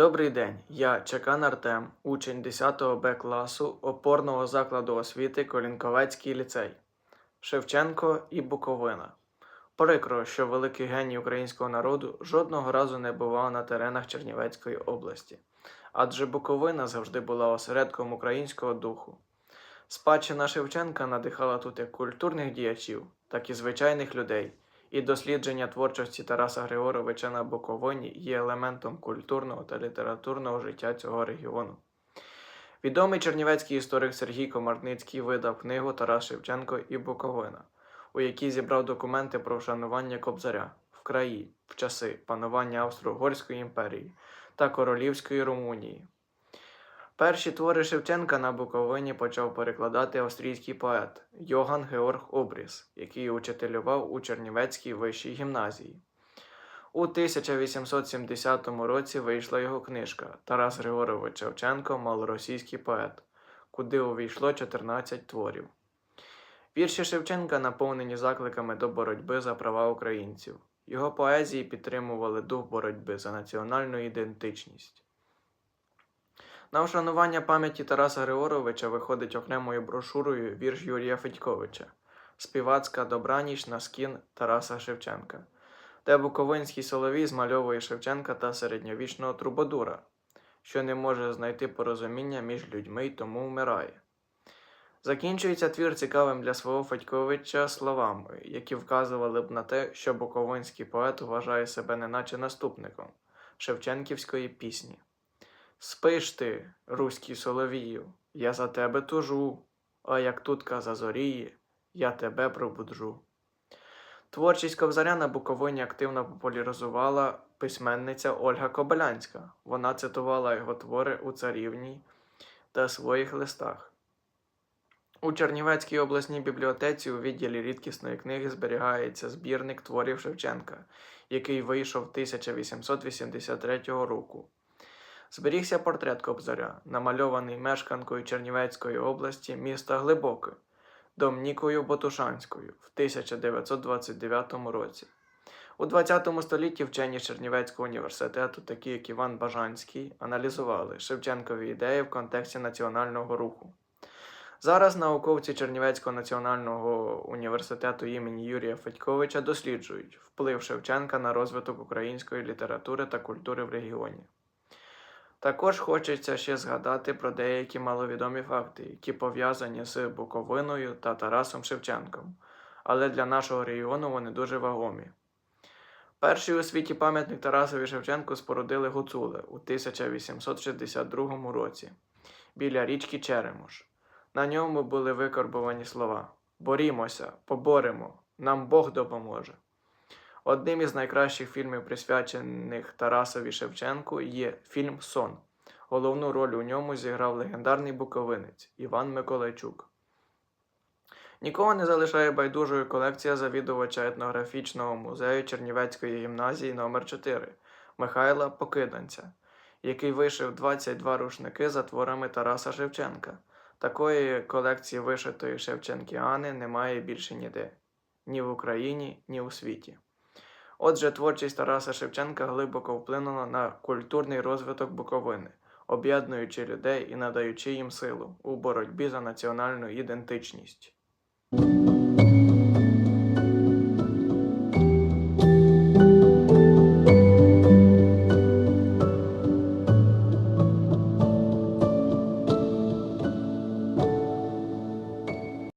Добрий день, я Чекан Артем, учень 10 Б класу опорного закладу освіти Колінковецький ліцей, Шевченко і Буковина. Прикро, що великий геній українського народу жодного разу не бував на теренах Чернівецької області, адже Буковина завжди була осередком українського духу. Спадщина Шевченка надихала тут як культурних діячів, так і звичайних людей, і дослідження творчості Тараса Григоровича на Буковині є елементом культурного та літературного життя цього регіону. Відомий чернівецький історик Сергій Комарницький видав книгу Тарас Шевченко і Буковина, у якій зібрав документи про вшанування Кобзаря в краї в часи панування Австро-Угорської імперії та Королівської Румунії. Перші твори Шевченка на Буковині почав перекладати австрійський поет Йоган Георг Обріс, який учителював у Чернівецькій вищій гімназії. У 1870 році вийшла його книжка Тарас Григорович Шевченко Малоросійський поет, куди увійшло 14 творів. Вірші Шевченка наповнені закликами до боротьби за права українців. Його поезії підтримували дух боротьби за національну ідентичність. На вшанування пам'яті Тараса Григоровича виходить окремою брошурою вірш Юрія Федьковича Співацька добраніч на скін Тараса Шевченка, де Буковинський соловій змальовує Шевченка та середньовічного трубодура, що не може знайти порозуміння між людьми й тому вмирає. Закінчується твір цікавим для свого Федьковича словами, які вказували б на те, що буковинський поет вважає себе неначе наступником Шевченківської пісні. Спиш ти, руський соловію, я за тебе тужу, а як тутка зазоріє, я тебе пробуджу. Творчість Ковзаря на Буковині активно популяризувала письменниця Ольга Кобилянська. Вона цитувала його твори у царівні та своїх листах. У Чернівецькій обласній бібліотеці у відділі рідкісної книги зберігається збірник творів Шевченка, який вийшов 1883 року. Зберігся портрет Кобзаря, намальований мешканкою Чернівецької області міста Глибоке, Домнікою Ботушанською в 1929 році. У ХХ столітті вчені Чернівецького університету, такі як Іван Бажанський, аналізували Шевченкові ідеї в контексті національного руху. Зараз науковці Чернівецького національного університету імені Юрія Федьковича досліджують вплив Шевченка на розвиток української літератури та культури в регіоні. Також хочеться ще згадати про деякі маловідомі факти, які пов'язані з Буковиною та Тарасом Шевченком, але для нашого регіону вони дуже вагомі. Перший у світі пам'ятник Тарасові Шевченку спорудили гуцули у 1862 році біля річки Черемош. На ньому були викорбовані слова Борімося, поборемо, нам Бог допоможе. Одним із найкращих фільмів, присвячених Тарасові Шевченку, є фільм Сон. Головну роль у ньому зіграв легендарний буковинець Іван Миколайчук. Нікого не залишає байдужою колекція завідувача етнографічного музею Чернівецької гімназії номер 4 Михайла Покиданця, який вишив 22 рушники за творами Тараса Шевченка. Такої колекції вишитої Шевченкіани немає більше ніде ні в Україні, ні у світі. Отже, творчість Тараса Шевченка глибоко вплинула на культурний розвиток Буковини, об'єднуючи людей і надаючи їм силу у боротьбі за національну ідентичність.